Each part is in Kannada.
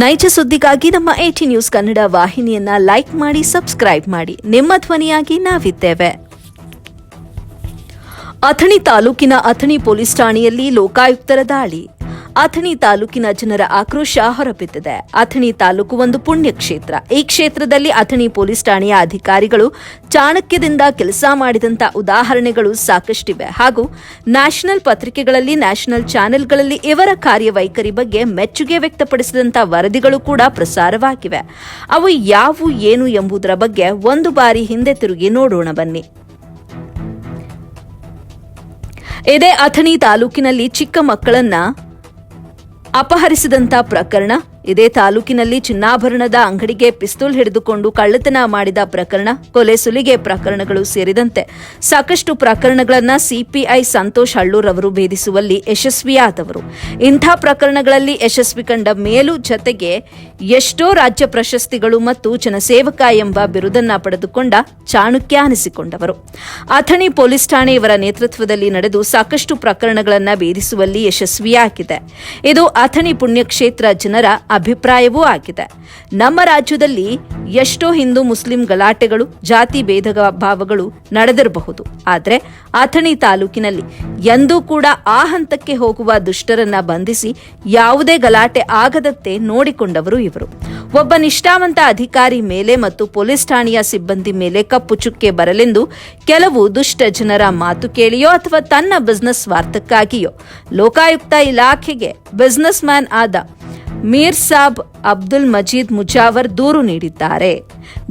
ನೈಜ ಸುದ್ದಿಗಾಗಿ ನಮ್ಮ ಏಟಿ ನ್ಯೂಸ್ ಕನ್ನಡ ವಾಹಿನಿಯನ್ನ ಲೈಕ್ ಮಾಡಿ ಸಬ್ಸ್ಕ್ರೈಬ್ ಮಾಡಿ. ನಿಮ್ಮ ಧ್ವನಿಯಾಗಿ ನಾವಿದ್ದೇವೆ. ಅಥಣಿ ತಾಲೂಕಿನ ಅಥಣಿ ಪೊಲೀಸ್ ಠಾಣೆಯಲ್ಲಿ ಲೋಕಾಯುಕ್ತರ ದಾಳಿ. ಅಥಣಿ ತಾಲೂಕಿನ ಜನರ ಆಕ್ರೋಶ ಹೊರಬಿದ್ದಿದೆ. ಅಥಣಿ ತಾಲೂಕು ಒಂದು ಪುಣ್ಯ ಕ್ಷೇತ್ರ ಈ ಕ್ಷೇತ್ರದಲ್ಲಿ ಅಥಣಿ ಪೊಲೀಸ್ ಠಾಣೆಯ ಅಧಿಕಾರಿಗಳು ಚಾಣಕ್ಯದಿಂದ ಕೆಲಸ ಮಾಡಿದಂತ ಉದಾಹರಣೆಗಳು ಸಾಕಷ್ಟಿವೆ. ಹಾಗೂ ನ್ಯಾಷನಲ್ ಪತ್ರಿಕೆಗಳಲ್ಲಿ, ನ್ಯಾಷನಲ್ ಚಾನೆಲ್ಗಳಲ್ಲಿ ಇವರ ಕಾರ್ಯವೈಖರಿ ಬಗ್ಗೆ ಮೆಚ್ಚುಗೆ ವ್ಯಕ್ತಪಡಿಸಿದಂತ ವರದಿಗಳು ಕೂಡ ಪ್ರಸಾರವಾಗಿವೆ. ಅವು ಯಾವು ಏನು ಎಂಬುದರ ಬಗ್ಗೆ ಒಂದು ಬಾರಿ ಹಿಂದೆ ತಿರುಗಿ ನೋಡೋಣ ಬನ್ನಿ. ಇದೇ ಅಥಣಿ ತಾಲೂಕಿನಲ್ಲಿ ಚಿಕ್ಕ ಮಕ್ಕಳನ್ನ ಅಪಹರಿಸಿದಂತ ಪ್ರಕರಣ ಇದೇ ತಾಲೂಕಿನಲ್ಲಿ ಚಿನ್ನಾಭರಣದ ಅಂಗಡಿಗೆ ಪಿಸ್ತೂಲ್ ಹಿಡಿದುಕೊಂಡು ಕಳ್ಳತನ ಮಾಡಿದ ಪ್ರಕರಣ, ಕೊಲೆ ಸುಲಿಗೆ ಪ್ರಕರಣಗಳು ಸೇರಿದಂತೆ. ಸಾಕಷ್ಟು ಪ್ರಕರಣಗಳನ್ನು ಸಿಪಿಐ ಸಂತೋಷ್ ಹಳ್ಳೂರ್ ಅವರು ಭೇದಿಸುವಲ್ಲಿ ಯಶಸ್ವಿಯಾದವರು. ಇಂಥ ಪ್ರಕರಣಗಳಲ್ಲಿ ಯಶಸ್ವಿ ಕಂಡ ಮೇಲೂ ಜತೆಗೆ ಎಷ್ಟೋ ರಾಜ್ಯ ಪ್ರಶಸ್ತಿಗಳು ಮತ್ತು ಜನಸೇವಕ ಎಂಬ ಬಿರುದನ್ನ ಪಡೆದುಕೊಂಡ ಚಾಣಕ್ಯ ಅನಿಸಿಕೊಂಡವರು. ಅಥಣಿ ಪೊಲೀಸ್ ಠಾಣೆ ಇವರ ನೇತೃತ್ವದಲ್ಲಿ ನಡೆದು ಸಾಕಷ್ಟು ಪ್ರಕರಣಗಳನ್ನು ಭೇದಿಸುವಲ್ಲಿ ಯಶಸ್ವಿಯಾಗಿದೆ. ಇದು ಅಥಣಿ ಪುಣ್ಯಕ್ಷೇತ್ರ ಜನರ ಅಭಿಪ್ರಾಯವೂ ಆಗಿದೆ. ನಮ್ಮ ರಾಜ್ಯದಲ್ಲಿ ಎಷ್ಟೋ ಹಿಂದೂ ಮುಸ್ಲಿಂ ಗಲಾಟೆಗಳು, ಜಾತಿ ಭೇದ ಭಾವಗಳು ನಡೆದಿರಬಹುದು. ಆದರೆ ಅಥಣಿ ತಾಲೂಕಿನಲ್ಲಿ ಎಂದೂ ಕೂಡ ಆ ಹಂತಕ್ಕೆ ಹೋಗುವ ದುಷ್ಟರನ್ನ ಬಂಧಿಸಿ ಯಾವುದೇ ಗಲಾಟೆ ಆಗದಂತೆ ನೋಡಿಕೊಂಡವರು ಇವರು. ಒಬ್ಬ ನಿಷ್ಠಾವಂತ ಅಧಿಕಾರಿ ಮೇಲೆ ಮತ್ತು ಪೊಲೀಸ್ ಠಾಣೆಯ ಸಿಬ್ಬಂದಿ ಮೇಲೆ ಕಪ್ಪು ಚುಕ್ಕೆ ಬರಲೆಂದು ಕೆಲವು ದುಷ್ಟ ಜನರ ಮಾತು ಕೇಳಿಯೋ ಅಥವಾ ತನ್ನ ಬಿಸ್ನೆಸ್ ಸ್ವಾರ್ಥಕ್ಕಾಗಿಯೋ, ಲೋಕಾಯುಕ್ತ ಇಲಾಖೆಗೆ ಬಿಸ್ನೆಸ್ ಮ್ಯಾನ್ ಆದ ಮೀರ್ ಸಾಬ್ ಅಬ್ದುಲ್ ಮಜೀದ್ ಮುಜಾವರ್ ದೂರು ನೀಡಿದ್ದಾರೆ.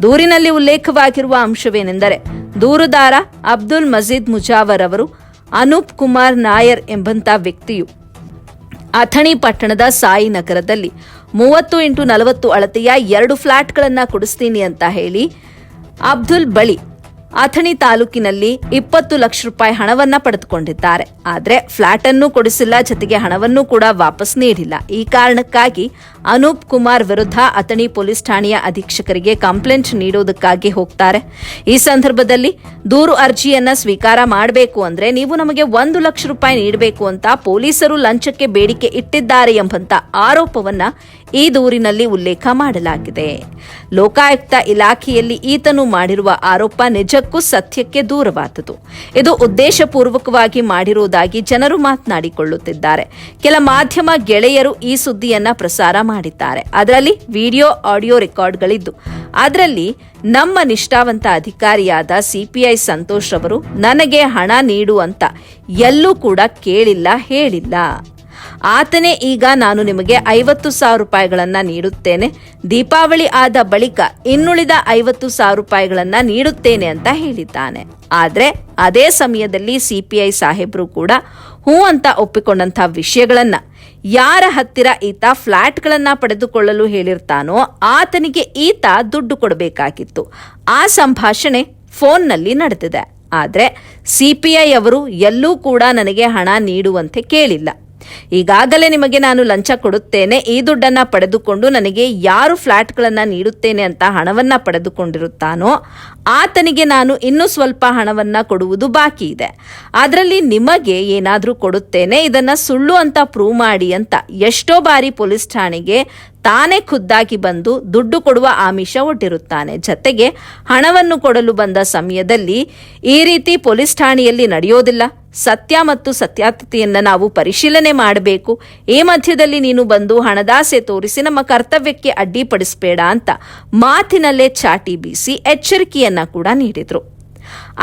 ದೂರಿನಲ್ಲಿ ಉಲ್ಲೇಖವಾಗಿರುವ ಅಂಶವೇನೆಂದರೆ, ದೂರುದಾರ ಅಬ್ದುಲ್ ಮಜೀದ್ ಮುಜಾವರ್ ಅವರು ಅನೂಪ್ ಕುಮಾರ್ ನಾಯರ್ ಎಂಬಂತ ವ್ಯಕ್ತಿಯು ಅಥಣಿ ಪಟ್ಟಣದ ಸಾಯಿ ನಗರದಲ್ಲಿ ಮೂವತ್ತು ಇಂಟು ನಲವತ್ತು ಅಳತೆಯ ಎರಡು ಫ್ಲಾಟ್ಗಳನ್ನು ಕೊಡಿಸ್ತೀನಿ ಅಂತ ಹೇಳಿ ಅಬ್ದುಲ್ ಬಳಿ ಅಥಣಿ ತಾಲೂಕಿನಲ್ಲಿ ಇಪ್ಪತ್ತು ಲಕ್ಷ ರೂಪಾಯಿ ಹಣವನ್ನ ಪಡೆದುಕೊಂಡಿದ್ದಾರೆ. ಆದರೆ ಫ್ಲಾಟ್ ಅನ್ನು ಕೊಡಿಸಿಲ್ಲ, ಜೊತೆಗೆ ಹಣವನ್ನು ಕೂಡ ವಾಪಸ್ ನೀಡಿಲ್ಲ. ಈ ಕಾರಣಕ್ಕಾಗಿ ಅನೂಪ್ ಕುಮಾರ್ ವಿರುದ್ಧ ಅಥಣಿ ಪೊಲೀಸ್ ಠಾಣೆಯ ಅಧೀಕ್ಷಕರಿಗೆ ಕಂಪ್ಲೇಂಟ್ ನೀಡೋದಕ್ಕಾಗಿ ಹೋಗ್ತಾರೆ. ಈ ಸಂದರ್ಭದಲ್ಲಿ ದೂರು ಅರ್ಜಿಯನ್ನ ಸ್ವೀಕಾರ ಮಾಡಬೇಕು ಅಂದ್ರೆ ನೀವು ನಮಗೆ ಒಂದು ಲಕ್ಷ ರೂಪಾಯಿ ನೀಡಬೇಕು ಅಂತ ಪೊಲೀಸರು ಲಂಚಕ್ಕೆ ಬೇಡಿಕೆ ಇಟ್ಟಿದ್ದಾರೆ ಎಂಬಂತ ಆರೋಪವನ್ನ ಈ ದೂರಿನಲ್ಲಿ ಉಲ್ಲೇಖ ಮಾಡಲಾಗಿದೆ. ಲೋಕಾಯುಕ್ತ ಇಲಾಖೆಯಲ್ಲಿ ಈತನು ಮಾಡಿರುವ ಆರೋಪ ನಿಜಕ್ಕೂ ಸತ್ಯಕ್ಕೆ ದೂರವಾದುದು ಇದು ಉದ್ದೇಶಪೂರ್ವಕವಾಗಿ ಮಾಡಿರುವುದಾಗಿ ಜನರು ಮಾತನಾಡಿಕೊಳ್ಳುತ್ತಿದ್ದಾರೆ. ಕೆಲ ಮಾಧ್ಯಮ ಗೆಳೆಯರು ಈ ಸುದ್ದಿಯನ್ನ ಪ್ರಸಾರ ಮಾಡಿದ್ದಾರೆ. ಅದರಲ್ಲಿ ವಿಡಿಯೋ, ಆಡಿಯೋ ರೆಕಾರ್ಡ್ಗಳಿದ್ದು. ಅದರಲ್ಲಿ ನಮ್ಮ ನಿಷ್ಠಾವಂತ ಅಧಿಕಾರಿಯಾದ ಸಿಪಿಐ ಸಂತೋಷ್ ಅವರು ನನಗೆ ಹಣ ನೀಡು ಅಂತ ಎಲ್ಲೂ ಕೂಡ ಕೇಳಿಲ್ಲ, ಹೇಳಿಲ್ಲ. ಆತನೇ ಈಗ ನಾನು ನಿಮಗೆ ಐವತ್ತು ಸಾವಿರ ರೂಪಾಯಿಗಳನ್ನು ನೀಡುತ್ತೇನೆ. ದೀಪಾವಳಿ ಆದ ಬಳಿಕ ಇನ್ನುಳಿದ ಐವತ್ತು ಸಾವಿರ ರೂಪಾಯಿಗಳನ್ನು ನೀಡುತ್ತೇನೆ ಅಂತ ಹೇಳಿದ್ದಾನೆ. ಆದರೆ ಅದೇ ಸಮಯದಲ್ಲಿ ಸಿಪಿಐ ಸಾಹೇಬರು ಕೂಡ ಹೂ ಅಂತ ಒಪ್ಪಿಕೊಂಡಂತ ವಿಷಯಗಳನ್ನು ಯಾರ ಹತ್ತಿರ ಈತ ಫ್ಲ್ಯಾಟ್ಗಳನ್ನು ಪಡೆದುಕೊಳ್ಳಲು ಹೇಳಿರ್ತಾನೋ ಆತನಿಗೆ ಈತ ದುಡ್ಡು ಕೊಡಬೇಕಾಗಿತ್ತು. ಆ ಸಂಭಾಷಣೆ ಫೋನ್ನಲ್ಲಿ ನಡೆದಿದೆ. ಆದರೆ ಸಿಪಿಐ ಅವರು ಎಲ್ಲೂ ಕೂಡ ನನಗೆ ಹಣ ನೀಡುವಂತೆ ಕೇಳಿಲ್ಲ. ಈಗಾಗಲೇ ನಿಮಗೆ ನಾನು ಲಂಚ ಕೊಡುತ್ತೇನೆ. ಈ ದುಡ್ಡನ್ನ ಪಡೆದುಕೊಂಡು ನನಗೆ ಯಾರು ಫ್ಲ್ಯಾಟ್ಗಳನ್ನು ನೀಡುತ್ತೇನೆ ಅಂತ ಹಣವನ್ನ ಪಡೆದುಕೊಂಡಿರುತ್ತಾನೋ, ಆತನಿಗೆ ನಾನು ಇನ್ನೂ ಸ್ವಲ್ಪ ಹಣವನ್ನ ಕೊಡುವುದು ಬಾಕಿ ಇದೆ. ಅದರಲ್ಲಿ ನಿಮಗೆ ಏನಾದರೂ ಕೊಡುತ್ತೇನೆ. ಇದನ್ನ ಸುಳ್ಳು ಅಂತ ಪ್ರೂವ್ ಮಾಡಿ ಅಂತ ಎಷ್ಟೋ ಬಾರಿ ಪೊಲೀಸ್ ಠಾಣೆಗೆ ತಾನೇ ಖುದ್ದಾಗಿ ಬಂದು ದುಡ್ಡು ಕೊಡುವ ಆಮಿಷ ಒಡ್ಡಿರುತ್ತಾನೆ. ಜತೆಗೆ ಹಣವನ್ನು ಕೊಡಲು ಬಂದ ಸಮಯದಲ್ಲಿ ಈ ರೀತಿ ಪೊಲೀಸ್ ಠಾಣೆಯಲ್ಲಿ ನಡೆಯೋದಿಲ್ಲ. ಸತ್ಯ ಮತ್ತು ಸತ್ಯಾತತೆಯನ್ನು ನಾವು ಪರಿಶೀಲನೆ ಮಾಡಬೇಕು. ಈ ಮಧ್ಯದಲ್ಲಿ ನೀನು ಬಂದು ಹಣದಾಸೆ ತೋರಿಸಿ ನಮ್ಮ ಕರ್ತವ್ಯಕ್ಕೆ ಅಡ್ಡಿಪಡಿಸಬೇಡ ಅಂತ ಮಾತಿನಲ್ಲೇ ಚಾಟಿ ಬೀಸಿ ಎಚ್ಚರಿಕೆಯನ್ನ ಕೂಡ ನೀಡಿದ್ರು.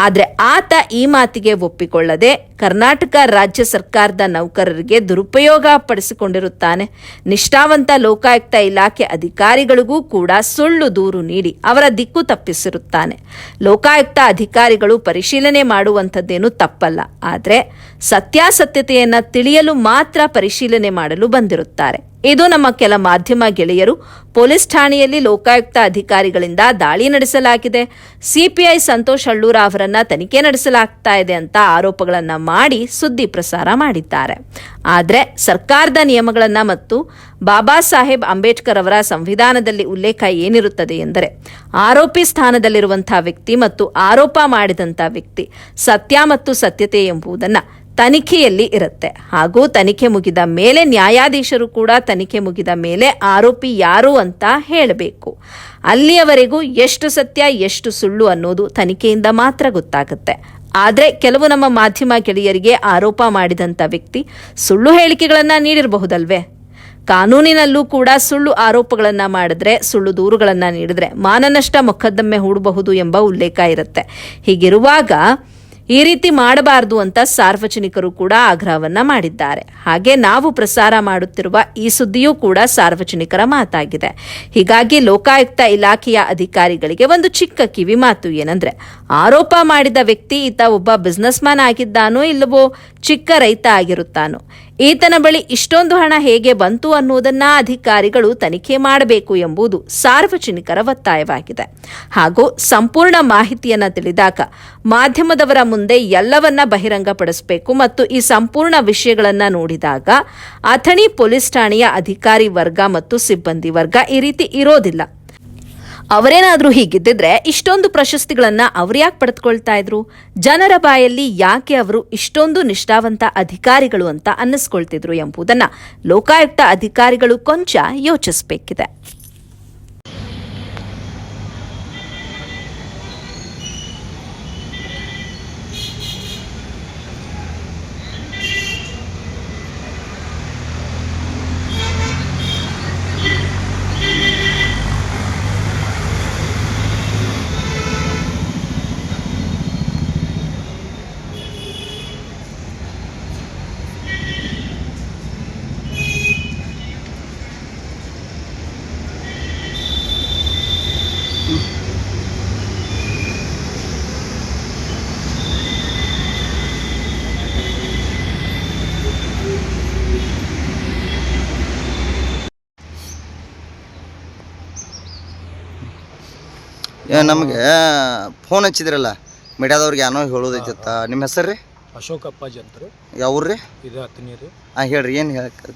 ಆದರೆ ಆತ ಈ ಮಾತಿಗೆ ಒಪ್ಪಿಕೊಳ್ಳದೆ ಕರ್ನಾಟಕ ರಾಜ್ಯ ಸರ್ಕಾರದ ನೌಕರರಿಗೆ ದುರುಪಯೋಗ ಪಡಿಸಿಕೊಂಡಿರುತ್ತಾನೆ. ನಿಷ್ಠಾವಂತ ಲೋಕಾಯುಕ್ತ ಇಲಾಖೆ ಅಧಿಕಾರಿಗಳಿಗೂ ಕೂಡ ಸುಳ್ಳು ದೂರು ನೀಡಿ ಅವರ ದಿಕ್ಕು ತಪ್ಪಿಸಿರುತ್ತಾನೆ. ಲೋಕಾಯುಕ್ತ ಅಧಿಕಾರಿಗಳು ಪರಿಶೀಲನೆ ಮಾಡುವಂಥದ್ದೇನು ತಪ್ಪಲ್ಲ. ಆದರೆ ಸತ್ಯಾಸತ್ಯತೆಯನ್ನ ತಿಳಿಯಲು ಮಾತ್ರ ಪರಿಶೀಲನೆ ಮಾಡಲು ಬಂದಿರುತ್ತಾರೆ. ಇದು ನಮ್ಮ ಕೆಲ ಮಾಧ್ಯಮ ಗೆಳೆಯರು ಪೊಲೀಸ್ ಠಾಣೆಯಲ್ಲಿ ಲೋಕಾಯುಕ್ತ ಅಧಿಕಾರಿಗಳಿಂದ ದಾಳಿ ನಡೆಸಲಾಗಿದೆ. ಸಿಪಿಐ ಸಂತೋಷ್ ಹಳ್ಳೂರ ಅವರನ್ನ ತನಿಖೆ ನಡೆಸಲಾಗ್ತಾ ಇದೆ ಅಂತ ಆರೋಪಗಳನ್ನ ಮಾಡಿ ಸುದ್ದಿ ಪ್ರಸಾರ ಮಾಡಿದ್ದಾರೆ. ಆದರೆ ಸರ್ಕಾರದ ನಿಯಮಗಳನ್ನು ಮತ್ತು ಬಾಬಾ ಸಾಹೇಬ್ ಅಂಬೇಡ್ಕರ್ ಅವರ ಸಂವಿಧಾನದಲ್ಲಿ ಉಲ್ಲೇಖ ಏನಿರುತ್ತದೆ ಎಂದರೆ, ಆರೋಪಿ ಸ್ಥಾನದಲ್ಲಿರುವಂತಹ ವ್ಯಕ್ತಿ ಮತ್ತು ಆರೋಪ ಮಾಡಿದಂಥ ವ್ಯಕ್ತಿ ಸತ್ಯ ಮತ್ತು ಸತ್ಯತೆ ಎಂಬುದನ್ನು ತನಿಖೆಯಲ್ಲಿ ಇರುತ್ತೆ. ಹಾಗೂ ತನಿಖೆ ಮುಗಿದ ಮೇಲೆ ನ್ಯಾಯಾಧೀಶರು ಕೂಡ ತನಿಖೆ ಮುಗಿದ ಮೇಲೆ ಆರೋಪಿ ಯಾರು ಅಂತ ಹೇಳಬೇಕು. ಅಲ್ಲಿಯವರೆಗೂ ಎಷ್ಟು ಸತ್ಯ, ಎಷ್ಟು ಸುಳ್ಳು ಅನ್ನೋದು ತನಿಖೆಯಿಂದ ಮಾತ್ರ ಗೊತ್ತಾಗುತ್ತೆ. ಆದರೆ ಕೆಲವು ನಮ್ಮ ಮಾಧ್ಯಮ ಗೆಳೆಯರಿಗೆ ಆರೋಪ ಮಾಡಿದಂಥ ವ್ಯಕ್ತಿ ಸುಳ್ಳು ಹೇಳಿಕೆಗಳನ್ನು ನೀಡಿರಬಹುದಲ್ವೇ? ಕಾನೂನಿನಲ್ಲೂ ಕೂಡ ಸುಳ್ಳು ಆರೋಪಗಳನ್ನು ಮಾಡಿದ್ರೆ, ಸುಳ್ಳು ದೂರುಗಳನ್ನು ನೀಡಿದ್ರೆ ಮಾನನಷ್ಟ ಮೊಕದ್ದಮೆ ಹೂಡಬಹುದು ಎಂಬ ಉಲ್ಲೇಖ ಇರುತ್ತೆ. ಹೀಗಿರುವಾಗ ಈ ರೀತಿ ಮಾಡಬಾರದು ಅಂತ ಸಾರ್ವಜನಿಕರು ಕೂಡ ಆಗ್ರಹವನ್ನ ಮಾಡಿದ್ದಾರೆ. ಹಾಗೆ ನಾವು ಪ್ರಸಾರ ಮಾಡುತ್ತಿರುವ ಈ ಸುದ್ದಿಯೂ ಕೂಡ ಸಾರ್ವಜನಿಕರ ಮಾತಾಗಿದೆ. ಹೀಗಾಗಿ ಲೋಕಾಯುಕ್ತ ಇಲಾಖೆಯ ಅಧಿಕಾರಿಗಳಿಗೆ ಒಂದು ಚಿಕ್ಕ ಕಿವಿ ಮಾತು ಏನಂದ್ರೆ, ಆರೋಪ ಮಾಡಿದ ವ್ಯಕ್ತಿ ಈತ ಒಬ್ಬ ಬಿಸ್ನೆಸ್ ಮ್ಯಾನ್ ಆಗಿದ್ದಾನೋ ಇಲ್ಲವೋ ಚಿಕ್ಕ ರೈತ ಆಗಿರುತ್ತಾನೋ. ಈತನ ಬಳಿ ಇಷ್ಟೊಂದು ಹಣ ಹೇಗೆ ಬಂತು ಅನ್ನುವುದನ್ನ ಅಧಿಕಾರಿಗಳು ತನಿಖೆ ಮಾಡಬೇಕು ಎಂಬುದು ಸಾರ್ವಜನಿಕರ ಒತ್ತಾಯವಾಗಿದೆ. ಹಾಗೂ ಸಂಪೂರ್ಣ ಮಾಹಿತಿಯನ್ನ ತಿಳಿದಾಗ ಮಾಧ್ಯಮದವರ ಮುಂದೆ ಎಲ್ಲವನ್ನ ಬಹಿರಂಗಪಡಿಸಬೇಕು ಮತ್ತು ಈ ಸಂಪೂರ್ಣ ವಿಷಯಗಳನ್ನ ನೋಡಿದಾಗ ಅಥಣಿ ಪೊಲೀಸ್ ಠಾಣೆಯ ಅಧಿಕಾರಿ ವರ್ಗ ಮತ್ತು ಸಿಬ್ಬಂದಿ ವರ್ಗ ಈ ರೀತಿ ಇರೋದಿಲ್ಲ. ಅವರೇನಾದ್ರೂ ಹೀಗಿದ್ದಿದ್ರೆ ಇಷ್ಟೊಂದು ಪ್ರಶಸ್ತಿಗಳನ್ನ ಅವ್ರು ಯಾಕೆ ಪಡೆದುಕೊಳ್ತಾ ಇದ್ರು? ಜನರ ಬಾಯಲ್ಲಿ ಯಾಕೆ ಅವರು ಇಷ್ಟೊಂದು ನಿಷ್ಠಾವಂತ ಅಧಿಕಾರಿಗಳು ಅಂತ ಅನ್ನಿಸ್ಕೊಳ್ತಿದ್ರು ಎಂಬುದನ್ನ ಲೋಕಾಯುಕ್ತ ಅಧಿಕಾರಿಗಳು ಕೊಂಚ ಯೋಚಿಸಬೇಕಿದೆ. ನಮಗೆ ಫೋನ್ ಹಚ್ಚಿದ್ರಲ್ಲ ಮೀಡಿಯಾದವ್ರಿಗೆ ಏನೋ ಹೇಳೋದೈತಿತ್ತ. ನಿಮ್ಮ ಹೆಸರು ರೀ? ಅಶೋಕ್ ಅಪ್ಪಾಜಿ ಅಂತ ರೀ. ಯಾವ್ರಿ ಇದು ಹತ್ತಿನಿ ರೀ. ಹಾಂ ಹೇಳ್ರಿ ಏನು ಹೇಳಕ್ಕೆ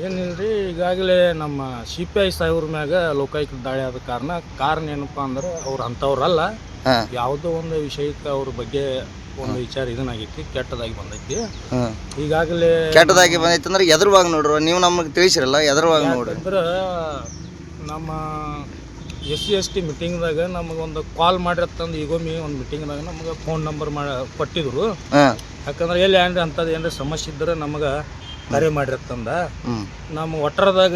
ಏನಿಲ್ಲ ರೀ ಈಗಾಗಲೇ ನಮ್ಮ ಸಿ ಪಿ ಐ ಸಾಹೇಬ್ರ ಮ್ಯಾಗ ಲೋಕಾಯುಕ್ತ ದಾಳಿ ಆದ ಕಾರಣ ಕಾರಣ ಏನಪ್ಪ ಅಂದ್ರೆ ಅವ್ರು ಅಂಥವ್ರಲ್ಲ ಯಾವುದೋ ಒಂದು ವಿಷಯಕ್ಕೆ ಅವ್ರ ಬಗ್ಗೆ ಒಂದು ವಿಚಾರ ಇದನ್ನಾಗೈತಿ ಕೆಟ್ಟದಾಗಿ ಬಂದೈತಿ. ಈಗಾಗಲೇ ಕೆಟ್ಟದಾಗಿ ಬಂದೈತಿ ಅಂದ್ರೆ ಎದುರುವಾಗ ನೋಡ್ರಿ ನೀವು ನಮಗೆ ತಿಳಿಸಿರಲ್ಲ ಎದುರುವಾಗ ನೋಡ್ರಿ. ಅಂದ್ರೆ ನಮ್ಮ ಎಸ್ ಸಿ ಎಸ್ ಟಿ ಮೀಟಿಂಗ್ದಾಗ ನಮಗೊಂದು ಕಾಲ್ ಮಾಡಿರತ್ತಂದು ಈಗೊಮ್ಮೆ ಒಂದು ಮೀಟಿಂಗ್ದಾಗ ನಮಗೆ ಫೋನ್ ನಂಬರ್ ಮಾಡಿ ಕೊಟ್ಟಿದ್ರು. ಯಾಕಂದ್ರೆ ಎಲ್ಲಿ ಏನ್ರಿ ಅಂಥದ್ದು ಏನ್ರಿ ಸಮಸ್ಯೆ ಇದ್ರೆ ನಮಗೆ ಕರೆ ಮಾಡಿರತ್ತಂದ. ನಮ್ಮ ಒಟ್ಟರದಾಗ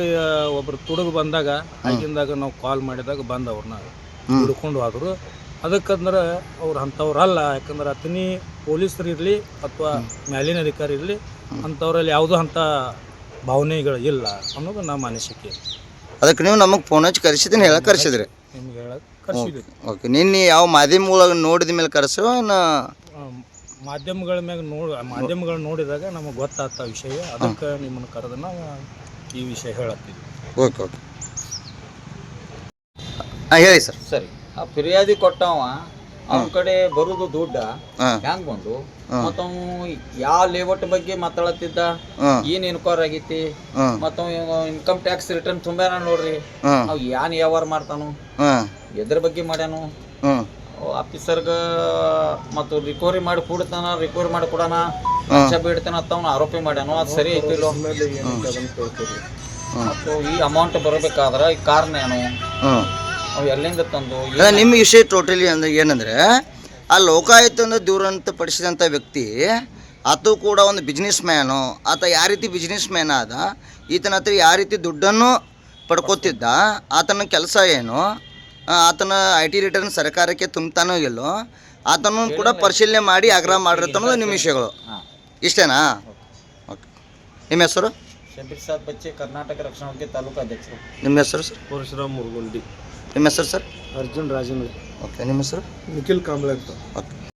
ಒಬ್ರು ತುಡುಗು ಬಂದಾಗ ಆಗಿಂದಾಗ ನಾವು ಕಾಲ್ ಮಾಡಿದಾಗ ಬಂದ ಅವ್ರನ್ನ ಹುಡ್ಕೊಂಡು ಹೋದ್ರು. ಅದಕ್ಕಂದ್ರೆ ಅವ್ರು ಅಂಥವ್ರಲ್ಲ ಯಾಕಂದ್ರೆ ಅತನಿ ಪೊಲೀಸರು ಇರಲಿ ಅಥವಾ ಮ್ಯಾಲಿನ ಅಧಿಕಾರಿ ಇರಲಿ ಅಂಥವ್ರಲ್ಲಿ ಯಾವುದೋ ಅಂಥ ಭಾವನೆಗಳು ಇಲ್ಲ ಅನ್ನೋದು ನಮ್ಮ ಅನಿಸಿಕೆ. ಅದಕ್ಕೆ ನೀವು ನಮಗೆ ಫೋನ್ ಹಚ್ಚಿ ಕರೆಸಿದ್ದೀನಿ ಹೇಳಕ್ಕೆ ಕರೆಸಿದ್ರಿ. ನಿಮ್ಗೆ ಕರ್ಸಿದ್ವಿ. ಓಕೆ. ನಿನ್ನೆ ಯಾವ ಮಾಧ್ಯಮ ಒಳಗೆ ನೋಡಿದ ಮೇಲೆ ಕರೆಸೋ ನಾ ಮಾಧ್ಯಮಗಳ ಮ್ಯಾಗ ನೋಡಿ ಮಾಧ್ಯಮಗಳು ನೋಡಿದಾಗ ನಮಗೆ ಗೊತ್ತಾಗ್ತ ವಿಷಯ. ಅದಕ್ಕೆ ನಿಮ್ಮನ್ನು ಕರೆದು ನಾವು ಈ ವಿಷಯ ಹೇಳತ್ತೀವಿ. Okay okay. ಹಾಂ ಹೇಳಿ ಸರ್. ಸರಿ. ಆ ಫಿರ್ಯಾದಿ ಕೊಟ್ಟವ. ಅವನ ಕಡೆ ಬರುದು ದುಡ್ಡ ಹೆಂಗ್ ಹ್ಯಾಂಗ್ ಬಂದು ಮತ್ತ ಯಾವ ಲೇಔಟ್ ಬಗ್ಗೆ ಮಾತಾಡತ್ತಿದ್ದ ಏನ್ ಎನ್ಕ್ವೈರ್ ಆಗೈತಿ? ಮತ್ತ ಇನ್ಕಮ್ ಟ್ಯಾಕ್ಸ್ ರಿಟರ್ನ್ ತುಂಬ್ಯಾನ ನೋಡ್ರಿ. ಅವ ಯಾನ್ ವ್ಯವಹಾರ ಮಾಡ್ತಾನು? ಎದ್ರ ಬಗ್ಗೆ ಮಾಡ್ಯಾನು? ಆಫೀಸರ್ಗ ಮತ್ತ ರಿಕವರಿ ಮಾಡಿ ಕೊಡ್ತಾನ ರಿಕವರಿ ಮಾಡಿ ಕೊಡಾನ ಲಂಚ ಬಿಡ್ತಾನ ಅಂತ ಅವ್ನ ಆರೋಪಿ ಮಾಡ್ಯಾನು? ಅದು ಸರಿ ಐತಿಲ್ಲೋ ಮತ್ತು ಈ ಅಮೌಂಟ್ ಬರಬೇಕಾದ್ರ ಈ ಕಾರಣ ಏನು? ಅವ್ ಎಲ್ಲಿಂದ ತಂದು ಅಲ್ಲ, ನಿಮ್ಮ ವಿಷಯ ಟೋಟಲಿ ಅಂದ್ರೆ ಏನಂದ್ರೆ ಆ ಲೋಕಾಯುಕ್ತನ ದೂರಂತ ಪಡಿಸಿದಂಥ ವ್ಯಕ್ತಿ ಆತ ಕೂಡ ಒಂದು ಬಿಸ್ನೆಸ್ ಮ್ಯಾನು ಆತ ಯಾವ ರೀತಿ ಬಿಸ್ನೆಸ್ ಮ್ಯಾನ್ ಆದ ಈತನ ಹತ್ರ ಯಾವ ರೀತಿ ದುಡ್ಡನ್ನು ಪಡ್ಕೋತಿದ್ದ ಆತನ ಕೆಲಸ ಏನು ಆತನ ಐ ಟಿ ರಿಟರ್ನ್ ಸರ್ಕಾರಕ್ಕೆ ತುಂಬ್ತಾನೋ ಇಲ್ಲೋ ಆತನು ಕೂಡ ಪರಿಶೀಲನೆ ಮಾಡಿ ಆಗ್ರಹ ಮಾಡಿರ್ತಾನೋ ನಿಮ್ಮ ವಿಷಯಗಳು. ಇಷ್ಟೇನಾ? ಓಕೆ. ನಿಮ್ಮ ಹೆಸರು? ಶಬೀರ್ ಸಾದ್ ಬಚ್ಚೆ ಕರ್ನಾಟಕ ರಕ್ಷಣಾ ತಾಲೂಕು ಅಧ್ಯಕ್ಷರು. ನಿಮ್ಮ ಹೆಸರು ಸರ್? ಪರಶುರಾಮ್ ಮುರುಗುಂಡಿ. ನಿಮ್ಮ ಹೆಸರು ಸರ್? ಅರ್ಜುನ್ ರಾಜನ್ ಓಕೆ ನಿಮ್ಮ ಹೆಸರು? ನಿಖಿಲ್ ಕಾಂಬ್ಳೆ ಅಂತ. ಓಕೆ.